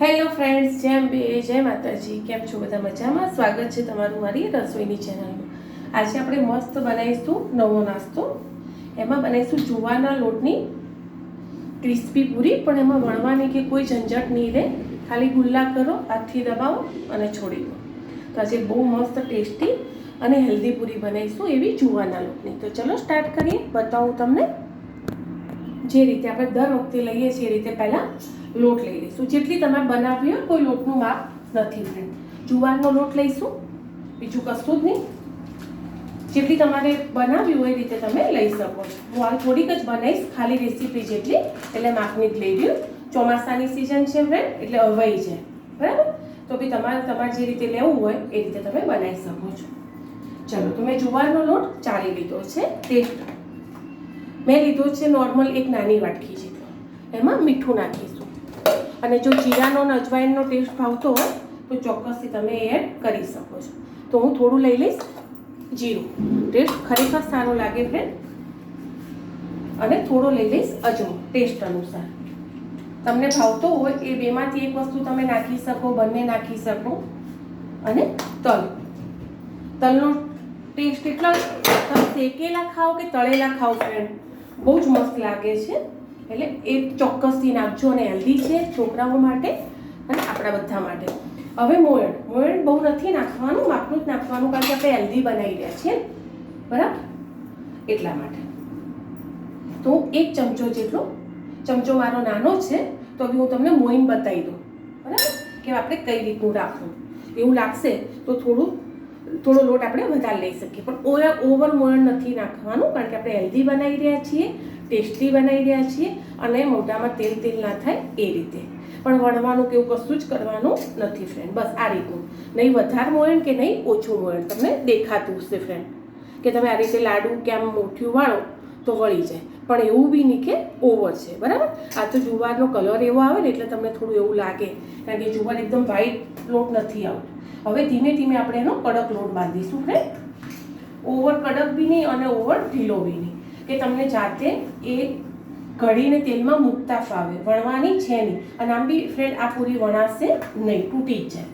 Hello friends જેમ બે જય માતાજી, કેમ છો બધા મજામાં? સ્વાગત છે તમારું મારી રસોઈની ચેનલમાં. આજે આપણે મસ્ત બનાવીશું નવો નાસ્તો. એમાં બનાવીશું જુવારના લોટની ક્રિસ્પી પૂરી, પણ એમાં વણવાની કે કોઈ ઝંઝટ નહીં રહે. ખાલી ગુલ્લા કરો, હાથથી દબાવો અને છોડી દો. તો આજે બહુ મસ્ત ટેસ્ટી અને હેલ્ધી પૂરી બનાવીશું એવી જુવારના લોટની. તો ચલો સ્ટાર્ટ કરીએ. બતાવું તમને જે રીતે આપણે દર વખતે લઈએ છીએ એ રીતે પહેલાં લોટ લઈ લઈશું. જેટલી તમે બનાવવી હોય કોઈ લોટનું માપ નથી ફ્રેન્ડ જુવારનો લોટ લઈશું. બીજું કશું જ નહીં. જેટલી તમારે બનાવવી હોય એ રીતે તમે લઈ શકો છો. હું હાલ થોડીક જ બનાવીશ, ખાલી રેસીપી જેટલી, એટલે માપની જ લઈ લ્યું ચોમાસાની સિઝન છે ફ્રેન્ડ એટલે અવાઈ જાય બરાબર? તો બી તમારે તમારે જે રીતે લેવું હોય એ રીતે તમે બનાવી શકો છો. ચલો, તો મેં જુવારનો લોટ ચાળી લીધો છે. ટેસ્ટ મેં લીધો છે નોર્મલ એક નાની વાટકી જેટલો. એમાં મીઠું નાખીશું. અને જો જીરાનો અને અજવાઈનનો ટેસ્ટ ભાવતો હોય, તો ચોક્કસથી તમે એડ કરી શકો છો. તો હું થોડું લઈ લઈશ જીરું. ટેસ્ટ ખરેખર સારો લાગે ફ્રેન્ડ અને થોડો લઈ લઈશ અજમો ટેસ્ટ અનુસાર. તમને ભાવતો હોય એ બેમાંથી એક વસ્તુ તમે નાખી શકો, બંને નાખી શકો. અને તલ. તલનો ટેસ્ટ એટલો તમે શેકેલા ખાઓ કે તળેલા ખાઓ ફ્રેન્ડ બહુ જ મસ્ત લાગે છે. એટલે એ ચોક્કસથી નાખજો અને હેલ્ધી છે છોકરાઓ માટે અને આપણા બધા માટે. હવે મોયણ. મોયણ બહુ નથી નાખવાનું, માપનું જ નાખવાનું કારણ કે આપણે હેલ્ધી બનાવી રહ્યા છીએ. બરાબર? એટલા માટે. તો એક ચમચો જેટલો, ચમચો મારો નાનો છે, તો બી હું તમને મોઈન બતાવી દઉં. બરાબર? કે આપણે કઈ રીતનું રાખવું. એવું લાગશે તો થોડું થોડો લોટ આપણે વધારે લઈ શકીએ. પણ ઓવર મોયણ નથી નાખવાનું કારણ કે આપણે હેલ્ધી બનાવી રહ્યા છીએ ટેસ્ટી બનાવી રહ્યા છીએ અને મોઢામાં તેલ તેલ ના થાય એ રીતે. પણ વણવાનું કે એવું કશું જ કરવાનું નથી ફ્રેન્ડ બસ આ રીતનું. નહીં વધારે મોયણ કે નહીં ઓછું મોયણ તમને દેખાતું હશે ફ્રેન્ડ કે તમે આ રીતે લાડુ કે આમ મોઠિયું વાળો તો વળી જાય. પણ એવું બી નહીં કે ઓવર છે. બરાબર? આ તો જુવારનો કલર એવો આવે ને એટલે તમને થોડું એવું લાગે. કારણ કે જુવાર એકદમ વ્હાઈટ લોટ નથી આવતો. હવે ધીમે ધીમે આપણે એનો કડક લોટ બાંધીશું ફ્રેન્ડ ઓવર કડક બી નહીં અને ઓવર ઢીલો બી નહીં. કે તમને જાતે એ ઘડીને તેલમાં મૂકતા ફાવે. વણવાની છે નહીં. અને આમ બી ફ્રેન્ડ આ પૂરી વણાશે નહીં. તૂટી જ જાય.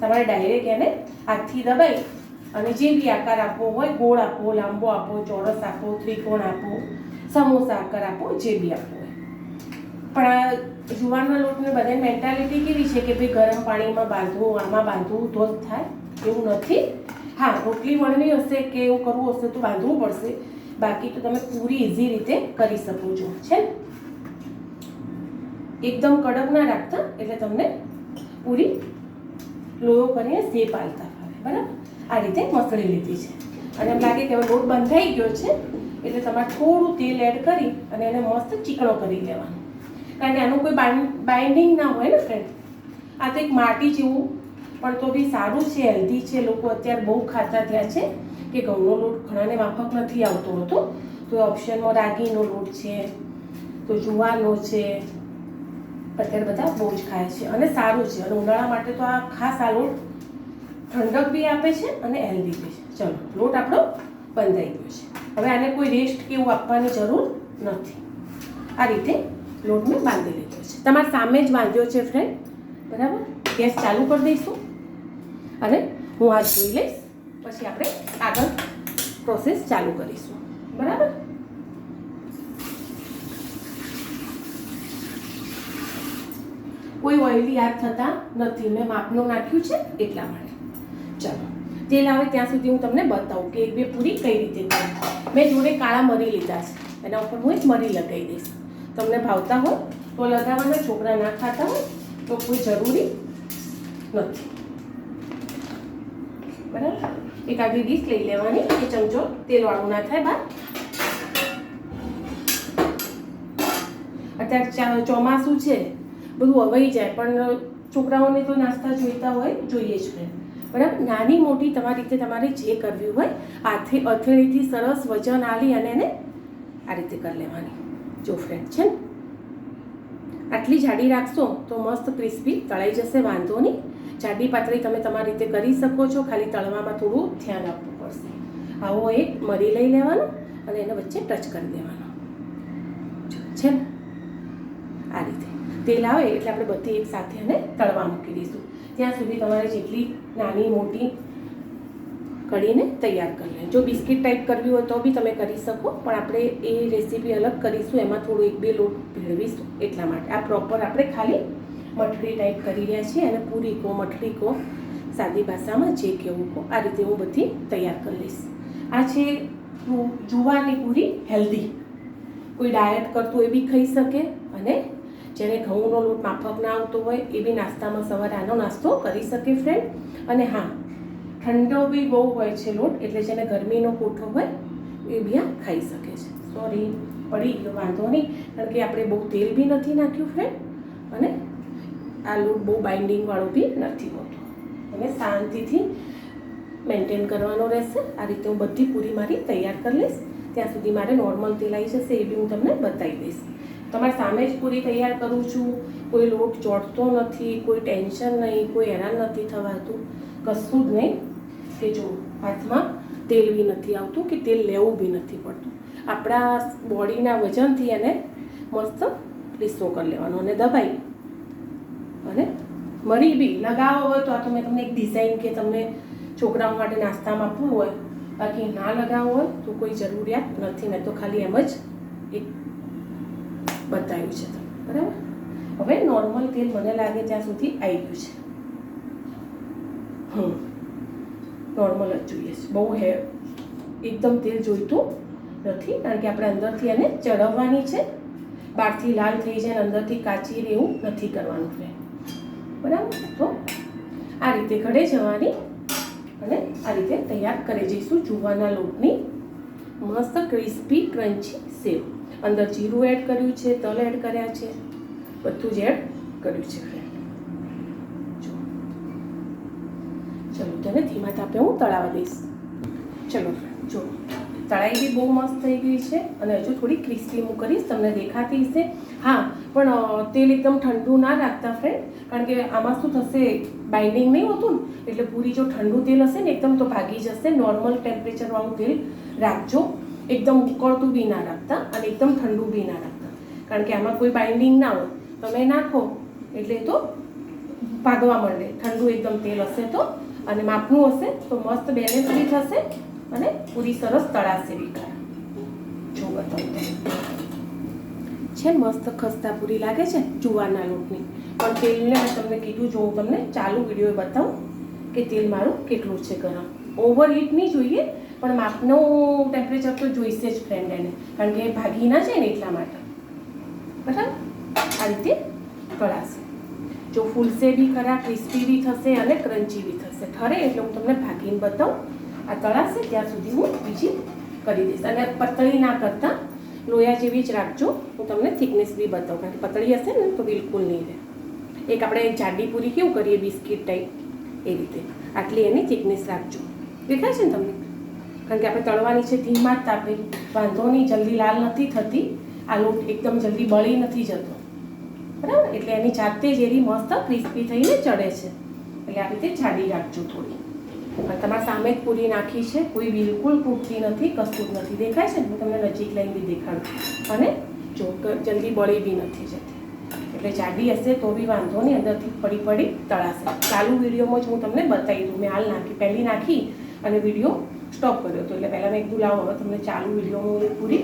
તમારે ડાયરેક્ટ એને હાથથી દબાઈ અને જે બી આકાર આપવો હોય, ગોળ આપો લાંબો આપો ચોરસ આપો ત્રિકોણ આપો સમોસા આકાર આપો જે બી આપવો હોય. પણ આ જુવારના લોટને બધા મેન્ટાલિટી કેવી છે કે ભાઈ ગરમ પાણીમાં બાંધવું, આમાં બાંધવું, તો જ થાય? એવું નથી? હા, રોટલી વણવી હશે કે એવું કરવું હશે તો બાંધવું પડશે. બાકી તો તમે પૂરી ઇઝી રીતે કરી શકો છો. છે? એકદમ કડક ના રાખતા, એટલે તમને પૂરી લોયો કરીને શેપ આલતા ફાવે બરાબર? આ રીતે મસળી લીધી છે. અને એમ લાગે કે હવે લોટ બંધાઈ ગયો છે, એટલે તમારે થોડું તેલ એડ કરી અને એને મસ્ત ચીકણો કરી લેવાનો. કારણ કે આનું કોઈ બાઇન્ડિંગ ના હોય ને ફ્રેન્ડ આ તો એક માટી જેવું, પણ તો બી સારું છે હેલ્ધી છે. લોકો અત્યારે બહુ ખાતા થયા છે કે ઘઉંનો લોટ ઘણાને માફક નથી આવતો હતો. તો ઓપ્શનમાં રાગીનો લોટ છે, તો જુવારનો છે. અત્યારે બધા બહુ જ ખાય છે અને સારું છે. અને ઉનાળા માટે તો આ ખાસ આ લોટ ઠંડક બી આપે છે અને હેલ્ધી બી છે. ચલો, લોટ આપણો બંધાઈ ગયો છે. હવે આને કોઈ રેસ્ટ કે એવું આપવાની જરૂર નથી. આ રીતે લોટ મેં બાંધી લીધો છે. તમારે સામે જ બાંધ્યો છે ફ્રેન્ડ બરાબર? ગેસ ચાલુ કરી દઈશું અને હું આ જોઈ લઈશ. પછી આપણે આગળ પ્રોસેસ ચાલુ કરીશું. બરાબર? કોઈ ઓઇલી યાદ થતા નથી. મેં માપનું નાખ્યું છે એટલા માટે. ચલો. તેલ આવે ત્યાં સુધી હું તમને બતાવું કે એક બે પૂરી કઈ રીતે મેં જોડે કાળા મરી લીધા છે. એના ઉપર હું એક મરી લગાવી દઈશ. તમને ભાવતા હોય, તો લગાવવાના છોકરા ના ખાતા હોય, તો કોઈ જરૂરી નથી. બરાબર? એક આગળ ડીશ લઈ લેવાની એ ચમચો તેલવાળું ના થાય બહાર. અત્યારે ચોમાસું છે, બધું અવાઈ જાય, પણ છોકરાઓને તો નાસ્તા જોઈતા હોય, જોઈએ જ મેં બરાબર? નાની મોટી તમારી રીતે તમારે જે કરવી હોય હાથે અથેળીથી સરસ વજન આલી અને એને આ રીતે કરી લેવાની. જો ફ્રેન્ડ છે આટલી જાડી રાખશો તો મસ્ત ક્રિસ્પી તળાઈ જશે, વાંધો નહીં. જાડી પાતળી તમે તમારી રીતે કરી શકો છો, ખાલી તળવામાં થોડું ધ્યાન આપવું પડશે. આવો એક મરી લઈ લેવાનો અને એને વચ્ચે ટચ કરી દેવાનો. છે ને? આ રીતે. તેલ આવે એટલે આપણે બધી એક સાથે અને તળવા મૂકી દઈશું. ત્યાં સુધી તમારે જેટલી નાની મોટી કઢીને તૈયાર કરી લે જો બિસ્કિટ ટાઈપ કરવી હોય તો બી તમે કરી શકો, પણ આપણે એ રેસીપી અલગ કરીશું, એમાં થોડું એક બે લોટ ભેળવીશું એટલા માટે. આ પ્રોપર આપણે ખાલી મઠડી ટાઈપ કરી રહ્યા છીએ અને પૂરી કો મઠડી કો સાદી ભાષામાં જે કેવું કહો, આ રીતે હું બધી તૈયાર કરી લઈશ. આ છે જુવારની પૂરી, હેલ્ધી. કોઈ ડાયટ કરતું એ બી ખાઈ શકે અને જેને ઘઉંનો લોટ માફક ના આવતો હોય, એ બી નાસ્તામાં સવારે આનો નાસ્તો કરી શકે ફ્રેન્ડ અને હા ઠંડો બી બહુ હોય છે લોટ, એટલે જેને ગરમીનો કોઠો હોય એ બી આ ખાઈ શકે છે. સોરી પડી ગયો, વાંધો નહીં. કારણ કે આપણે બહુ તેલ બી નથી નાખ્યું ફ્રેન્ડ અને આ લોટ બહુ બાઇન્ડિંગવાળો બી નથી હોતો. અને શાંતિથી મેન્ટેન કરવાનો રહેશે. આ રીતે હું બધી પૂરી મારી તૈયાર કરી લઈશ. ત્યાં સુધી મારે નોર્મલ તેલ આવી જશે, એ બી હું તમને બતાવી દઈશ. તમારી સામે જ પૂરી તૈયાર કરું છું. કોઈ લોટ ચોટતો નથી, કોઈ ટેન્શન નહીં, કોઈ હેરાન નથી થવાતું. કશું જ નહીં. કે જો હાથમાં તેલ બી નથી આવતું કે તેલ લેવું બી નથી પડતું. આપણા બોડીના વજનથી એને મસ્ત લીસો કરી લેવાનો અને દબાઈ. અને મરી બી. લગાવો હોય તો આ તો મેં તમને એક ડિઝાઇન કે તમને છોકરાઓ માટે નાસ્તામાં આપવું હોય. બાકી ના લગાવવો હોય તો કોઈ જરૂરિયાત નથી. મેં તો ખાલી એમ જ એક બતાવ્યું છે તમને. બરાબર? હવે નોર્મલ તેલ મને લાગે ત્યાં સુધી આવી ગયું છે. હમ. નોર્મલ જ જોઈએ છે. બહુ હે, એકદમ તેલ જોઈતું નથી, કારણ કે આપણે અંદરથી એને ચડવવાની છે. બહારથી લાલ થઈ જાય અંદરથી કાચી રહે એવું નથી કરવાનું છે બરાબર? તો આ રીતે ઘડે જવાની અને આ રીતે તૈયાર કરી જઈશું જુવાના લોટની મસ્ત ક્રિસ્પી, ક્રન્ચી સેવ. અંદર જીરું એડ કર્યું છે, તલ એડ કર્યા છે. બધું જ એડ કર્યું છે ફ્રેન્ડ જો ચલો તેને ધીમા તાપે હું તળાવી દઈશ ચલો, જો, તળાઈ બી બહુ મસ્ત થઈ ગઈ છે અને હજુ થોડી ક્રિસ્પી હું કરીશ, તમને દેખાતી હશે. હા, પણ તેલ એકદમ ઠંડુ ના રાખતા ફ્રેન્ડ કારણ કે આમાં શું થશે બાઇન્ડિંગ નહીં હોતું ને, એટલે પૂરી જો ઠંડુ તેલ હશે ને, એકદમ તો ભાગી જશે. નોર્મલ ટેમ્પરેચરવાળું તેલ રાખજો. એકદમ ઉકળતું બી ના રાખતા અને એકદમ ઠંડુ બી ના રાખતા. કારણ કે આમાં કોઈ બાઇન્ડિંગ ના હોય. તમે નાખો, એટલે તો ભાગવા માંડે. ઠંડુ એકદમ તેલ હશે તો. અને માપનું હશે તો મસ્ત બેલેન્સ બી થશે અને પૂરી સરસ તળાશે બી ખરા જો છે મસ્ત ખસ્તા પૂરી લાગે છે જુવારના લોટની. પણ તેલને મેં તમને કીધું જો હું તમને ચાલુ વીડિયો બતાવું કે તેલ મારું કેટલું છે ગરમ. ઓવર હીટ નહીં જોઈએ, પણ માપનું ટેમ્પરેચર તો જોઈશે જ ફ્રેન્ડ એને. કારણ કે ભાગી ના જાય ને એટલા માટે. બરાબર? આ રીતે તળાશે. જો ફૂલશે બી ખરા ક્રિસ્પી બી થશે અને ક્રન્ચી બી થશે. ઠરે એટલે હું તમને ભાગીને બતાવું. આ તળાશે ત્યાં સુધી હું બીજી કરી દઈશ. અને પતળી ના કરતાં લોયા જેવી જ રાખજો. હું તમને થિકનેસ બી બતાવું, કારણ કે પતળી હશે ને, તો બિલકુલ નહીં રહે. એક આપણે જાડી પૂરી કેવું કરીએ, બિસ્કિટ ટાઈપ? એ રીતે. આટલી એની થિકનેસ રાખજો. દેખાય છે ને તમને? કારણ કે આપણે તળવાની છે, ધીમા જ તાપે. વાંધો નહીં, જલ્દી લાલ નથી થતી. આ લોટ એકદમ જલ્દી બળી નથી જતો. બરાબર? એટલે એની જાતે જ એવી મસ્ત ક્રિસ્પી થઈને ચડે છે. એટલે આ રીતે જાડી રાખજો થોડી. તમારા સામે જ પૂરી નાખી છે. કોઈ બિલકુલ તૂટતી નથી, કશું જ નથી. દેખાય છે હું તમને નજીક લઈને બી દેખાડું. અને જો જલ્દી બળી બી નથી જતી. એટલે જાડી હશે તો બી વાંધો નહીં. અંદરથી પડી પડી તળાશે. ચાલુ વિડીયોમાં જ હું તમને બતાવી દઉં. મેં હાલ નાખી. પહેલી નાખી અને વીડિયો સ્ટોપ કર્યો હતો. એટલે પહેલાં મેં કીધું લાવો હવે તમને ચાલુ વિડીયોમાં હું પૂરી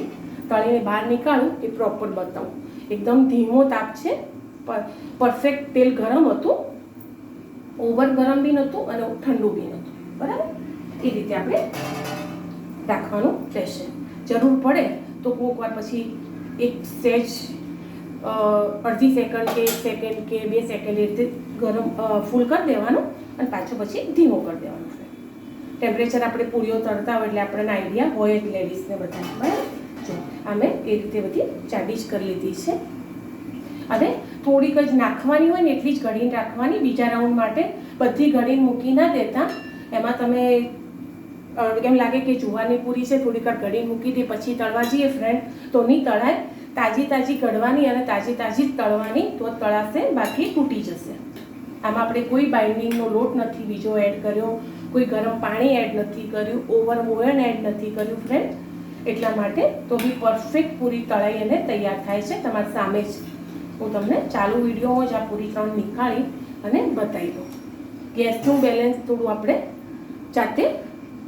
તળીને બહાર નીકાળું એ પ્રોપર બતાવું. એકદમ ધીમો તાપ છે. પરફેક્ટ તેલ ગરમ હતું. ઓવર ગરમ બી નહોતું અને ઠંડુ બી નહોતું. બરાબર? એ રીતે આપણે રાખવાનું રહેશે. જરૂર પડે તો કોઈક વાર પછી એક સેજ અડધી સેકન્ડ કે સેકન્ડ કે બે સેકન્ડ એ રીતે ગરમ ફૂલ કરી દેવાનું અને પાછું પછી ધીમો કરી દેવાનું ટેમ્પરેચર આપણે પૂરીઓ તળતા હોય એટલે આપણને આઈડિયા હોય જ લેડીઝને બધા બરાબર? જો, આ મેં એ રીતે બધી જ કરી લીધી છે. અને થોડીક જ નાખવાની હોય ને એટલી જ ઘડીને રાખવાની. બીજા રાઉન્ડ માટે બધી ઘડીને મૂકી ના દેતા. એમાં તમે કેમ લાગે કે જુવાની પૂરી છે, થોડીક વાર ઘડીને મૂકી દે, પછી તળવા જઈએ ફ્રેન્ડ તો નહીં તળાય. તાજી તાજી કઢવાની અને તાજી તાજી જ તળવાની, તો તળાશે, બાકી તૂટી જશે. આમાં આપણે કોઈ બાઇન્ડિંગનો લોટ નથી બીજો એડ કર્યો, કોઈ ગરમ પાણી એડ નથી કર્યું ઓવર ઓવન એડ નથી કર્યું ફ્રેન્ડ એટલા માટે તો બી પરફેક્ટ પૂરી તળાઈ અને તૈયાર થાય છે તમારી સામે જ. હું તમને ચાલુ વિડીયોમાં જ આ પૂરી ત્રણ નીકાળી અને બતાવી દઉં. ગેસનું બેલેન્સ થોડું આપણે જાતે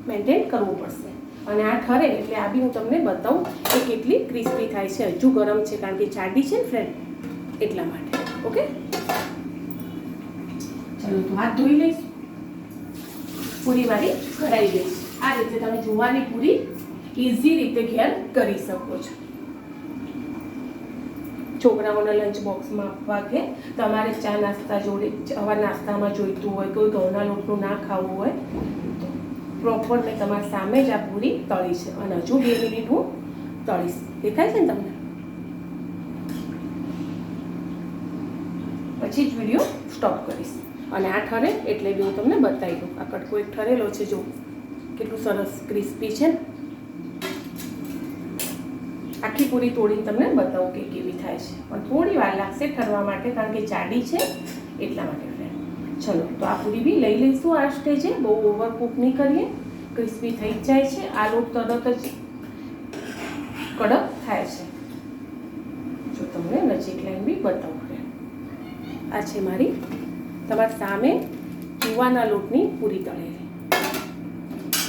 મેન્ટેન કરવું પડશે. અને આ ઠરે એટલે આ બી હું તમને બતાવું કે કેટલી ક્રિસ્પી થાય છે. હજુ ગરમ છે કારણ કે ચાડી છે ફ્રેન્ડ એટલા માટે. ઓકે ચલો, તો હાથ ધોઈ લઈશ. પૂરી મારી કરાવી ગઈ આ રીતે તમે જોવાની પૂરી ઇઝી રીતે ઘેર કરી શકો છો. છોકરાઓના લંચ બોક્સમાં આપવા કે તમારે ચા નાસ્તા જોડે અવાર નાસ્તામાં જોઈતું હોય, કોઈ ઘઉંના લોટનું ના ખાવું હોય, તો પ્રોપર મેં તમારી સામે જ આ પૂરી તળી છે અને હજુ બે મિનિટ હું તળીશ. દેખાય છે ને તમને? પછી જ વીડિયો સ્ટોપ કરીશ. અને આ ઠરે એટલે બી હું તમને બતાવી દઉં આ કટકો એક ઠરેલો છે, જો. કેટલું સરસ ક્રિસ્પી છે ને. આખી પૂરી તોડીને તમને બતાવું કે કેવી થાય છે. પણ થોડી વાર લાગશે ઠરવા માટે, કારણ કે જાડી છે એટલા માટે ફ્રેન્ડ ચલો, તો આ પૂરી બી લઈ લઈશું આ સ્ટેજે. બહુ ઓવરકુક નહીં કરીએ. ક્રિસ્પી થઈ જ જાય છે. આ લોટ તરત જ કડક થાય છે. જો તમને નજીક લાઈન બી બતાવું ફ્રેન્ડ આ છે મારી, તમારી સામે જુવાના લોટની પૂરી તળેલી.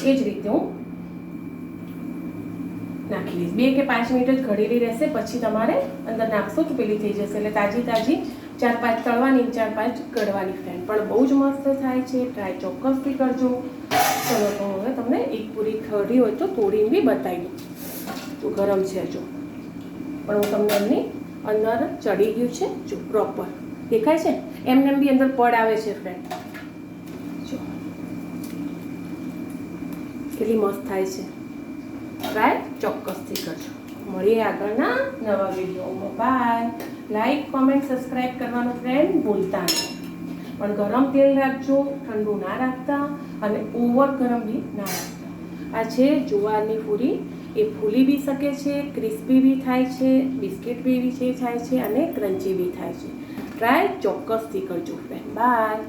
એ જ રીતે હું નાખી દઈશ. બે કે પાંચ મિનિટ જ ઘડેલી રહેશે, પછી તમારે અંદર નાખશો તો પેલી થઈ જશે. એટલે તાજી તાજી ચાર પાંચ તળવાની ચાર પાંચ કડવાની ફ્રેન્ડ પણ બહુ જ મસ્ત થાય છે. ટ્રાય ચોક્કસથી કરજો. ચલો, તો હવે તમને એક પૂરી ખડી હોય તો તોડીને બી બતાવી દઉં. તો ગરમ છે જો. પણ હું તમને એમની અંદર ચડી ગયું છે, જો પ્રોપર દેખાય છે? એમને બી અંદર પડ આવે છે ફ્રેન્ડ જો. કેટલી મસ્ત થાય છે. ટ્રાય ચોક્કસથી કરજો. મળીએ આગળના નવા વિડીયોમાં. બાય લાઈક કોમેન્ટ સબસ્ક્રાઈબ કરવાનું ફ્રેન્ડ ભૂલતા નહીં. પણ ગરમ તેલ રાખજો, ઠંડુ ના રાખતા અને ઓવર ગરમ બી ના રાખતા. આ છે જુવારની પૂરી. એ ફૂલી બી શકે છે ક્રિસ્પી બી થાય છે બિસ્કિટ બી છે, થાય છે અને ક્રન્ચી બી થાય છે. ટ્રાય ચોક્કસથી કરજો ફ્રેન્ડ બાય